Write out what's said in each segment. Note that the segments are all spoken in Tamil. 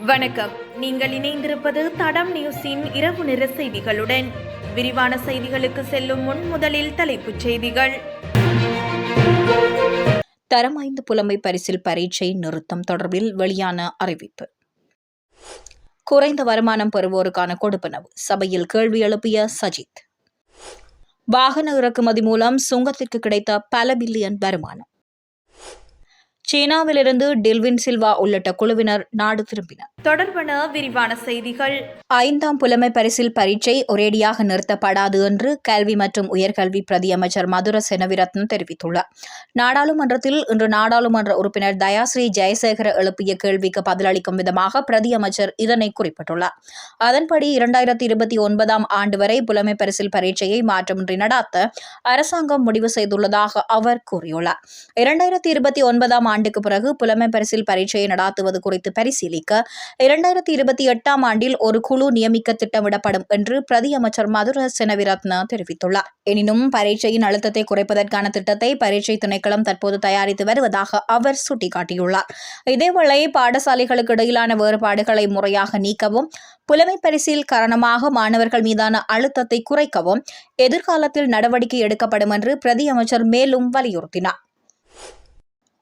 வணக்கம். நீங்கள் இணைந்திருப்பது தடம் நியூஸின் இரவு நிற செய்திகளுடன். விரிவான செய்திகளுக்கு செல்லும் முன் முதலில் தலைப்புச் செய்திகள். தரம் ஐந்து புலமை பரிசில் பரீட்சை நிறுத்தம் தொடர்பில் வெளியான அறிவிப்பு. குறைந்த வருமானம் பெறுவோருக்கான கொடுப்பனவு. சபையில் கேள்வி எழுப்பிய சஜித். வாகன இறக்குமதி மூலம் சுங்கத்திற்கு கிடைத்த பல பில்லியன் வருமானம். சீனாவிலிருந்து டில்வின் சில்வா உள்ளிட்ட குழுவினர் நாடு திரும்பினர். தொடர்பான விரிவான செய்திகள். ஐந்தாம் புலமை பரிசில் பரீட்சை ஒரேடியாக நிறுத்தப்படாது என்று கல்வி மற்றும் உயர்கல்வி பிரதி அமைச்சர் மதுர செனவிரத்னம் தெரிவித்துள்ளார். நாடாளுமன்றத்தில் இன்று நாடாளுமன்ற உறுப்பினர் தயாஸ்ரீ ஜெயசேகர எழுப்பிய கேள்விக்கு பதிலளிக்கும் விதமாக பிரதி அமைச்சர் இதனை குறிப்பிட்டுள்ளார். அதன்படி இரண்டாயிரத்தி இருபத்தி ஒன்பதாம் ஆண்டு வரை புலமை பரிசில் பரீட்சையை மாற்றமின்றி நடாத்த அரசாங்கம் முடிவு செய்துள்ளதாக அவர் கூறியுள்ளார். இரண்டாயிரத்தி இருபத்தி ஒன்பதாம் ஆண்டுக்கு பிறகு புலமை பரிசில் பரீட்சையை நடாத்துவது குறித்து பரிசீலிக்க இரண்டாயிரத்தி இருபத்தி எட்டாம் ஆண்டில் ஒரு குழு நியமிக்க திட்டமிடப்படும் என்று பிரதி அமைச்சர் மதுர செனவிரத்ன தெரிவித்துள்ளார். எனினும் பரீட்சையின் அழுத்தத்தை குறைப்பதற்கான திட்டத்தை பரீட்சை திணைக்களம் தற்போது தயாரித்து வருவதாக அவர் சுட்டிக்காட்டியுள்ளார். இதேவேளை பாடசாலைகளுக்கு இடையிலான வேறுபாடுகளை முறையாக நீக்கவும் புலமை பரிசில் காரணமாக மாணவர்கள் மீதான அழுத்தத்தை குறைக்கவும் எதிர்காலத்தில் நடவடிக்கை எடுக்கப்படும் என்று பிரதி அமைச்சர் மேலும் வலியுறுத்தினார்.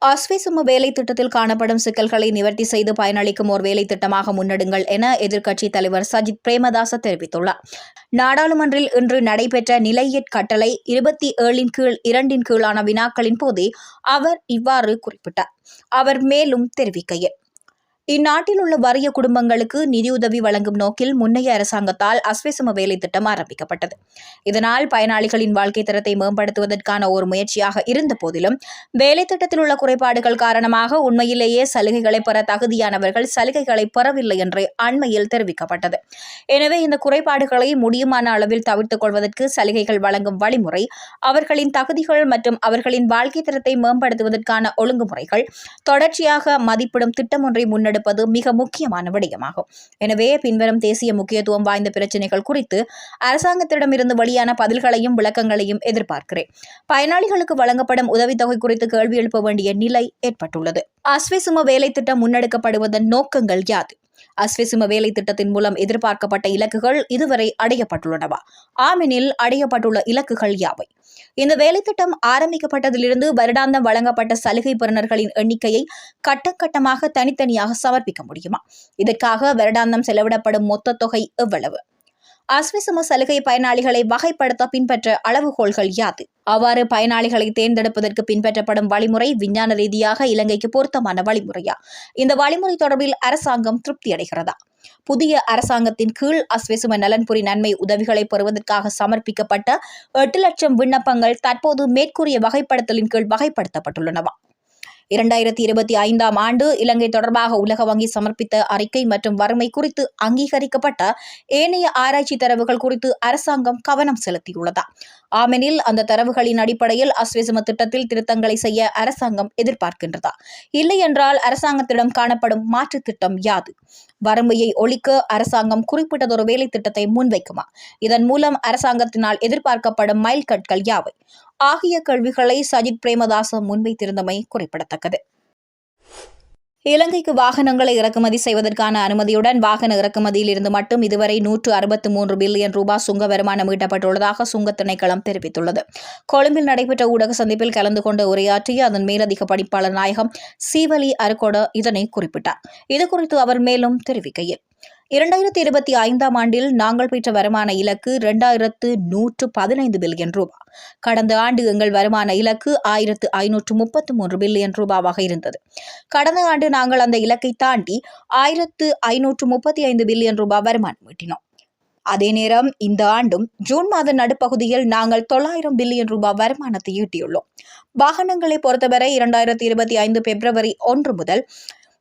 அஸ்விசும வேலை திட்டத்தில் காணப்படும் சிக்கல்களை நிவர்த்தி செய்து பயனளிக்கும் ஓர் வேலை திட்டமாக முன்னெடுங்கள் என எதிர்க்கட்சித் தலைவர் சஜித் பிரேமதாச தெரிவித்துள்ளார். நாடாளுமன்றில் இன்று நடைபெற்ற நிலையற் கட்டளை இருபத்தி ஏழின் கீழ் இரண்டின் கீழான வினாக்களின் போதே அவர் இவ்வாறு குறிப்பிட்டார். அவர் மேலும் தெரிவிக்கையில் இந்நாட்டில் உள்ள வறிய குடும்பங்களுக்கு நிதியுதவி வழங்கும் நோக்கில் முன்னைய அரசாங்கத்தால் அஸ்வசம வேலை திட்டம் ஆரம்பிக்கப்பட்டது. இதனால் பயனாளிகளின் வாழ்க்கை தரத்தை மேம்படுத்துவதற்கான ஒரு முயற்சியாக இருந்த போதிலும் வேலை திட்டத்தில் உள்ள குறைபாடுகள் காரணமாக உண்மையிலேயே சலுகைகளை பெற தகுதியானவர்கள் சலுகைகளை பெறவில்லை என்று அண்மையில் தெரிவிக்கப்பட்டது. எனவே இந்த குறைபாடுகளை முடியுமான அளவில் தவிர்த்துக் கொள்வதற்கு சலுகைகள் வழங்கும் வழிமுறை அவர்களின் தகுதிகள் மற்றும் அவர்களின் வாழ்க்கை தரத்தை மேம்படுத்துவதற்கான ஒழுங்குமுறைகள் தொடர்ச்சியாக மதிப்பிடும் திட்டம் ஒன்றை முன்னெடுப்பது மிக முக்கியமான விடயமாகும். எனவே பின்வரும் தேசிய முக்கியத்துவம் வாய்ந்த பிரச்சினைகள் குறித்து அரசாங்கத்திடமிருந்து வெளியான பதில்களையும் விளக்கங்களையும் எதிர்பார்க்கிறேன். பயனாளிகளுக்கு வழங்கப்படும் உதவித்தொகை குறித்து கேள்வி எழுப்ப வேண்டிய நிலை ஏற்பட்டுள்ளது. அஸ்விசும வேலை திட்டம் முன்னெடுக்கப்படுவதன் நோக்கங்கள் யாது? அஸ்விசும வேலை திட்டத்தின் மூலம் எதிர்பார்க்கப்பட்ட இலக்குகள் இதுவரை அடையப்பட்டுள்ளனவா? ஆமெனில் அடையப்பட்டுள்ள இலக்குகள் யாவை? இந்த வேலைத்திட்டம் ஆரம்பிக்கப்பட்டதிலிருந்து வருடாந்தம் வழங்கப்பட்ட சலுகை பெறுநர்களின் எண்ணிக்கையை கட்டக்கட்டமாக தனித்தனியாக சமர்ப்பிக்க முடியுமா? இதற்காக வருடாந்தம் செலவிடப்படும் மொத்த தொகை எவ்வளவு? அஸ்விசம சலுகை பயனாளிகளை வகைப்படுத்த பின்பற்ற அளவுகோல்கள் யாது? அவ்வாறு பயனாளிகளை தேர்ந்தெடுப்பதற்கு பின்பற்றப்படும் வழிமுறை விஞ்ஞான ரீதியாக இலங்கைக்கு பொருத்தமான வழிமுறையா? இந்த வழிமுறை தொடர்பில் அரசாங்கம் திருப்தி அடைகிறதா? புதிய அரசாங்கத்தின் கீழ் அஸ்வெசும நலன்புரி நன்மை உதவிகளை பெறுவதற்காக சமர்ப்பிக்கப்பட்ட எட்டு லட்சம் விண்ணப்பங்கள் தற்போது மேற்கூறிய வகைப்படுத்தலின் கீழ் வகைப்படுத்தப்பட்டுள்ளனவா? இரண்டாயிரத்தி இருபத்தி ஐந்தாம் ஆண்டு இலங்கை தொடர்பாக உலக வங்கி சமர்ப்பித்த அறிக்கை மற்றும் வறுமை குறித்து அங்கீகரிக்கப்பட்ட ஏனைய ஆராய்ச்சி தரவுகள் குறித்து அரசாங்கம் கவனம் செலுத்தியுள்ளதா? ஆமெனில் அந்த தரவுகளின் அடிப்படையில் அஸ்விசம திட்டத்தில் திருத்தங்களை செய்ய அரசாங்கம் எதிர்பார்க்கின்றதா? இல்லை என்றால் அரசாங்கத்திடம் காணப்படும் மாற்று திட்டம் யாது? வறுமையை ஒழிக்க அரசாங்கம் குறிப்பிட்டதொரு வேலை திட்டத்தை முன்வைக்குமா? இதன் மூலம் அரசாங்கத்தினால் எதிர்பார்க்கப்படும் மைல்கற்கள் யாவை? ஆகிய கேள்விகளை சஜித் பிரேமதாச முன்வைத்திருந்தமை குறிப்பிடத்தக்கது. இலங்கைக்கு வாகனங்களை இறக்குமதி செய்வதற்கான அனுமதியுடன் வாகன இறக்குமதியில் இருந்து மட்டும் இதுவரை நூற்று அறுபத்து மூன்று பில்லியன் ரூபாய் சுங்க வருமானம் ஈட்டப்பட்டுள்ளதாக சுங்க திணைக்களம் தெரிவித்துள்ளது. கொழும்பில் நடைபெற்ற ஊடக சந்திப்பில் கலந்து கொண்டு உரையாற்றிய அதன் மேலதிக பணிப்பாளர் நாயகம் சீவலி அருகொட இதனை குறிப்பிட்டார். இதுகுறித்து அவர் மேலும் தெரிவிக்கையில் இரண்டாயிரத்தி இருபத்தி ஐந்தாம் ஆண்டில் நாங்கள் பெற்ற வருமான இலக்கு இரண்டாயிரத்து நூற்று பதினைந்து பில்லியன் ரூபா. கடந்த ஆண்டு எங்கள் வருமான இலக்கு ஆயிரத்து ஐநூற்று முப்பத்து மூன்று பில்லியன் ரூபாவாக இருந்தது. கடந்த ஆண்டு நாங்கள் அந்த இலக்கை தாண்டி ஆயிரத்து ஐநூற்று முப்பத்தி ஐந்து பில்லியன் ரூபாய் வருமானம் ஈட்டினோம். அதே நேரம் இந்த ஆண்டும் ஜூன் மாத நடுப்பகுதியில் நாங்கள் தொள்ளாயிரம் பில்லியன் ரூபாய் வருமானத்தை ஈட்டியுள்ளோம். வாகனங்களை பொறுத்தவரை இரண்டாயிரத்தி இருபத்தி ஐந்து பிப்ரவரி ஒன்று முதல்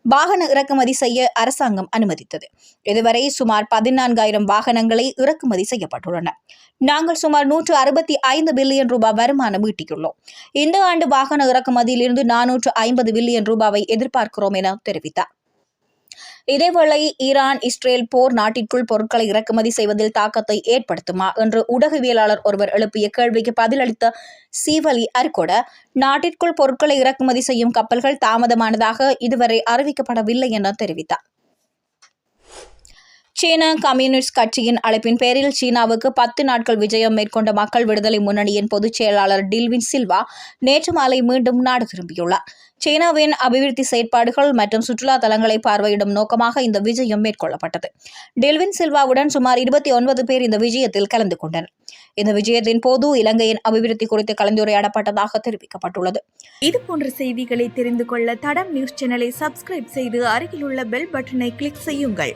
வாகன இறக்குமதி செய்ய அரசாங்கம் அனுமதித்தது. இதுவரை சுமார் பதினான்காயிரம் வாகனங்களை இறக்குமதி செய்யப்பட்டுள்ளன. நாங்கள் சுமார் நூற்று அறுபத்தி ஐந்து பில்லியன் ரூபாய் வருமானம் ஈட்டியுள்ளோம். இந்த ஆண்டு வாகன இறக்குமதியிலிருந்து நானூற்று ஐம்பது பில்லியன் ரூபாவை எதிர்பார்க்கிறோம் என தெரிவித்தார். இதேவேளை ஈரான் இஸ்ரேல் போர் நாட்டிற்குள் பொருட்களை இறக்குமதி செய்வதில் தாக்கத்தை ஏற்படுத்துமா என்று ஊடகவியலாளர் ஒருவர் எழுப்பிய கேள்விக்கு பதிலளித்த சீவலி அர்கொட நாட்டிற்குள் பொருட்களை இறக்குமதி செய்யும் கப்பல்கள் தாமதமானதாக இதுவரை அறிவிக்கப்படவில்லை என தெரிவித்தார். சீன கம்யூனிஸ்ட் கட்சியின் அழைப்பின் பேரில் சீனாவுக்கு பத்து நாட்கள் விஜயம் மேற்கொண்ட மக்கள் விடுதலை முன்னணியின் பொதுச் செயலாளர் டில்வின் சில்வா நேற்று மாலை மீண்டும் நாடு திரும்பியுள்ளார். சீனாவின் அபிவிருத்தி செயற்பாடுகள் மற்றும் சுற்றுலா தலங்களை பார்வையிடும் நோக்கமாக இந்த விஜயம் மேற்கொள்ளப்பட்டது. டில்வின் சில்வாவுடன் சுமார் இருபத்தி ஒன்பது பேர் இந்த விஜயத்தில் கலந்து கொண்டனர். இந்த விஜயத்தின் போது இலங்கையின் அபிவிருத்தி குறித்து கலந்துரையாடப்பட்டதாக தெரிவிக்கப்பட்டுள்ளது. இது போன்ற செய்திகளை தெரிந்து கொள்ள தடம் நியூஸ் சேனலை சப்ஸ்கிரைப் செய்து அருகிலுள்ள பெல் பட்டனை கிளிக் செய்யுங்கள்.